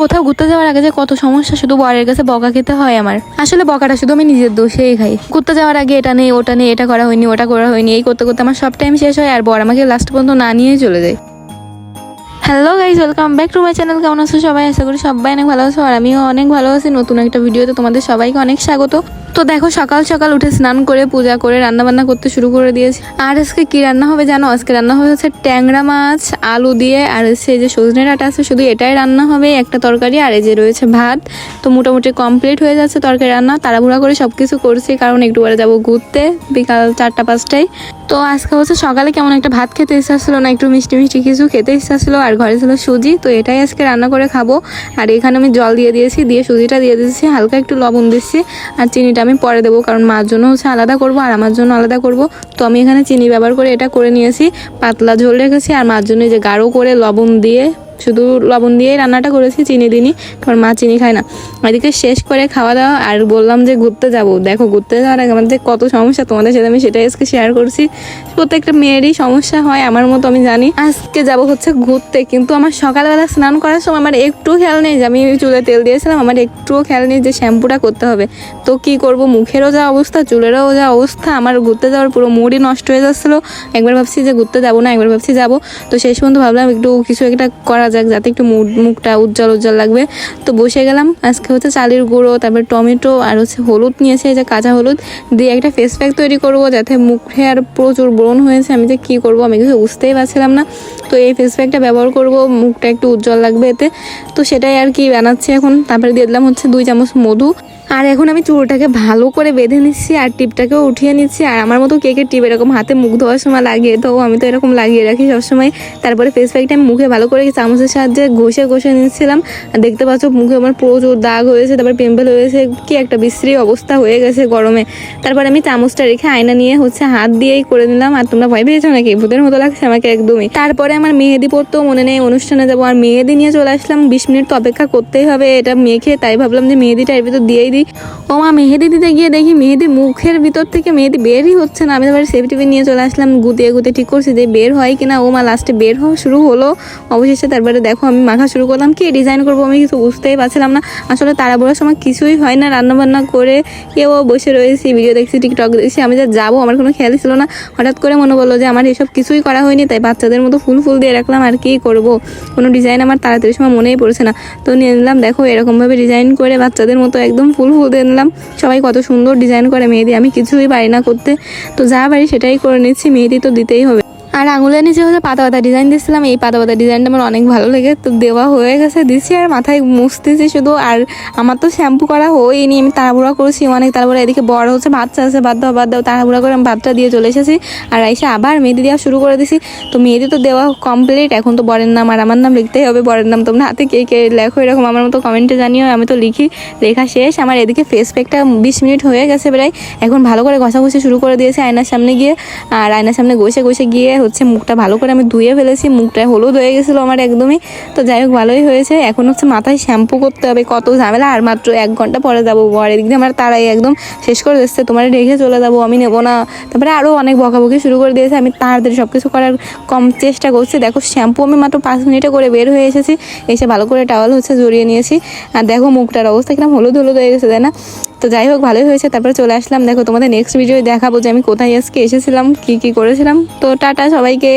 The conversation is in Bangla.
কোথাও ঘুরতে যাওয়ার আগে যে কত সমস্যা, শুধু বরের কাছে বকা খেতে হয় আমার। আসলে বকাটা শুধু আমি নিজের দোষেই খাই। ঘুরতে যাওয়ার আগে এটা নেই, ওটা নেই, এটা করা হয়নি, ওটা করা হয়নি, এই করতে করতে আমার সব টাইম শেষ হয় আর বর আমাকে লাস্ট পর্যন্ত না নিয়ে চলে যায়। Hello guys welcome back to my channel কেমন আছো সবাই? আশা করি সবাই অনেক ভালো আছো, আর আমিও অনেক ভালো আছি। নতুন একটা ভিডিওতে তোমাদের সবাইকে অনেক স্বাগত। তো দেখো, সকাল সকাল উঠে স্নান করে, পূজা করে রান্না বান্না করতে শুরু করে দিয়েছি। আর আজকে কি রান্না হবে জানো? আজকে রান্না হবে হচ্ছে ট্যাংরা মাছ, আলু দিয়ে, আর হচ্ছে যে সজনে ডাঁটা আছে, শুধু এটাই রান্না হবে, একটা তরকারি, আর এই যে রয়েছে ভাত। তো মোটামুটি কমপ্লিট হয়ে যাচ্ছে তরকারি রান্না, তাড়াহুড়া করে সব কিছু করছি, কারণ একটু পরে যাব ঘুরতে, বিকাল চারটা পাঁচটায়। তো আজকে হচ্ছে সকালে কেমন একটা ভাত খেতে ইচ্ছা ছিল না, একটু মিষ্টি মিষ্টি কিছু খেতে ইচ্ছা ছিল, আর ঘরে ছিল সুজি, তো এটাই আজকে রান্না করে খাব। আর এখানে আমি জল দিয়ে দিয়েছি, দিয়ে সুজিটা দিয়ে দিয়েছি, হালকা একটু লবণ দিচ্ছি, আর চিনিটা আমি পরে দেবো, কারণ মার জন্য হচ্ছে আলাদা করব আর আমার জন্য আলাদা করব। তো আমি এখানে চিনি ব্যবহার করে এটা করে নিয়েছি, পাতলা ঝোল রেখেছি আর মার জন্য যে গাঢ় করে লবণ দিয়ে শুধু লবণ দিয়েই রান্নাটা করেছি, চিনি দিনই কারণ মা চিনি খায় না। এদিকে শেষ করে খাওয়া দাওয়া, আর বললাম যে ঘুরতে যাব। দেখো, ঘুরতে যাওয়ার আগে আমাদের কত সমস্যা, তোমাদের সাথে আমি সেটাই আজকে শেয়ার করছি। প্রত্যেকটা মেয়েরই সমস্যা হয়, আমার মতো আমি জানি। আজকে যাব হচ্ছে ঘুরতে, কিন্তু আমার সকালবেলা স্নান করার সময় আমার একটু খেয়াল নেই যে আমি চুলে তেল দিয়েছিলাম, আমার একটুও খেয়াল নেই যে শ্যাম্পুটা করতে হবে। তো কি করব, মুখেরও যা অবস্থা, চুলেরও যা অবস্থা, আমার ঘুরতে যাওয়ার পুরো মুডই নষ্ট হয়ে যাচ্ছিল। একবার ভাবছি যে ঘুরতে যাব না, একবার ভাবছি যাব। তো শেষ পর্যন্ত ভাবলাম একটু কিছু একটা করা যাক যাতে একটু মুখটা উজ্জ্বল উজ্জ্বল লাগবে। তো বসে গেলাম। আজকে হচ্ছে চালের গুঁড়ো, তারপর টমেটো আর হচ্ছে হলুদ নিয়েছে যে কাঁচা হলুদ। দিয়ে একটা ফেস প্যাক তৈরি করব যাতে মুখে আর প্রচুর ব্রণ হয়েছে। আমি যে কী করব আমি কিছু বুঝতেই পারছিলাম না। তো এই ফেস প্যাকটা ব্যবহার করব, মুখটা একটু উজ্জ্বল লাগবে এতে। তো সেটাই আর কি বানাচ্ছি এখন। তারপরে দিয়ে দিলাম হচ্ছে দুই চামচ মধু। আর এখন আমি চুলটাকে ভালো করে বেঁধে নিচ্ছি আর টিপটাকেও উঠিয়ে নিচ্ছি। আর আমার মতো কেকের টিপ এরকম হাতে মুখ ধোয়ার সময় লাগিয়ে, তো আমি তো এরকম লাগিয়ে রাখি সবসময়। তারপরে ফেস প্যাকটা আমি মুখে ভালো করে চামচের সাহায্যে ঘষে ঘষে নিচ্ছিলাম। আর দেখতে পাচ্ছ মুখে আমার প্রচুর দাগ হয়েছে, তারপর পিম্পল হয়েছে, কি একটা বিশ্রী অবস্থা হয়ে গেছে গরমে। তারপর আমি চামচটা রেখে আয়না নিয়ে হচ্ছে হাত দিয়েই করে নিলাম। আর তোমরা ভয় পেয়েছ নাকি? ভূতের মতো লাগছে আমাকে একদমই। তারপরে আমার মেহেদি পড়তেও মনে নেই, অনুষ্ঠানে যাব। আর মেহেদি নিয়ে চলে আসলাম, বিশ মিনিট তো অপেক্ষা করতেই হবে, এটা মেখে তাই ভাবলাম যে মেহেদিটা এর ভিতর দিয়েই দিই ও মা, মেহেদি দিতে গিয়ে দেখি মেহেদি মুখের ভিতর থেকে মেহেদি বেরই হচ্ছে না। আমি তারপরে সেফটি পিন নিয়ে চলে আসলাম গুতিয়ে গুতিয়ে ঠিক করছি যে বের হয় কিনা। ও মা লাস্টে বের হওয়া শুরু হলো। অবশেষে তারপরে দেখো আমি মাখা শুরু করলাম। কি ডিজাইন করব আমি কিছু বুঝতেই পারছিলাম না। আসলে তারা তাড়াহুড়োর সময় কিছুই হয় না রান্না বান্না করে কেউ বসে রয়েছি ভিডিও দেখছি টিকটক দেখছি। আমি যা যাব, আমার কোনো খেয়ালই ছিল না। হঠাৎ করে মনে বলল যে আমার এসব কিছুই করা হয়নি, তাই বাচ্চাদের মতো ফুল ফুল দিয়ে রাখলাম। আর কি করব? কোনো ডিজাইন আমার তাড়াতাড়ি সময় মনেই পড়ছে না। তো নিয়ে নিলাম, দেখো এরকমভাবে ডিজাইন করে বাচ্চাদের মতো একদম ফুল ফুল দিয়ে নিলাম। সবাই কত সুন্দর ডিজাইন করে মেহেদি। আমি কিছুই পারি না করতে। তো যা পারি সেটাই করে নিচ্ছি। মেহেদি তো দিতেই হবে। আর আঙুলের নিচে হচ্ছে পাতা পাতা ডিজাইন দিচ্ছিলাম এই পাতা পাতা ডিজাইনটা আমার অনেক ভালো লেগে, তো দেওয়া হয়ে গেছে দিচ্ছি আর মাথায় মুছতেছি শুধু। আর আমার তো শ্যাম্পু করা হয়নি আমি তাড়াহুড়া করেছি অনেক তাড়াহুড়া। এদিকে বড় হচ্ছে ভাত চাচ্ছে বাদ দাও বাদ দাও, তাড়াহুড়া করে আমি ভাতটা দিয়ে চলে এসেছি। আর এসে আবার মেহেদি দেওয়া শুরু করে দিছি। তো মেহেদি তো দেওয়া কমপ্লিট এখন তো বরের নাম আর আমার নাম লিখতেই হবে, বরের নাম তোমরা হাতে কে কে লেখো, এরকম আমার মতো কমেন্টে জানিও, আমি তো লিখি, লেখা শেষ। আমার এদিকে ফেস প্যাকটা বিশ মিনিট হয়ে গেছে প্রায়। এখন ভালো করে ঘষাঘষি শুরু করে দিয়েছে আয়নার সামনে গিয়ে। আর আয়নার সামনে ঘষে ঘষে গিয়ে হচ্ছে, মুখটা ভালো করে আমি ধুয়ে ফেলেছি, মুখটা হলুদ হয়ে গেছিল আমার একদমই। তো যাই হোক, ভালোই হয়েছে। এখন হচ্ছে মাথায় শ্যাম্পু করতে হবে, কত ঝামেলা। আর মাত্র এক ঘণ্টা পরে যাব বর এদিক দিয়ে আমার তারাই একদম শেষ করে দিচ্ছে। তোমার রেখে চলে যাব, আমি নেব না। তারপরে আরও অনেক বকাবকি শুরু করে দিয়েছে। আমি তাড়াতাড়ি সব কিছু করার কম চেষ্টা করছি। দেখো, শ্যাম্পু আমি মাত্র পাঁচ মিনিটে করে বের হয়ে এসেছি। এসে ভালো করে টাওয়াল হচ্ছে জড়িয়ে নিয়েছি। আর দেখো, মুখটার অবস্থা কীরকম হলুদ হলুদ হয়ে গেছে, তাই না? তো যাই হোক, ভালোই হয়েছে। তারপরে চলে আসলাম। দেখো তোমাদের নেক্সট ভিডিও দেখাবো যে আমি কোথায় আজকে এসেছিলাম, কি কি করেছিলাম। তো টাটা সবাইকে।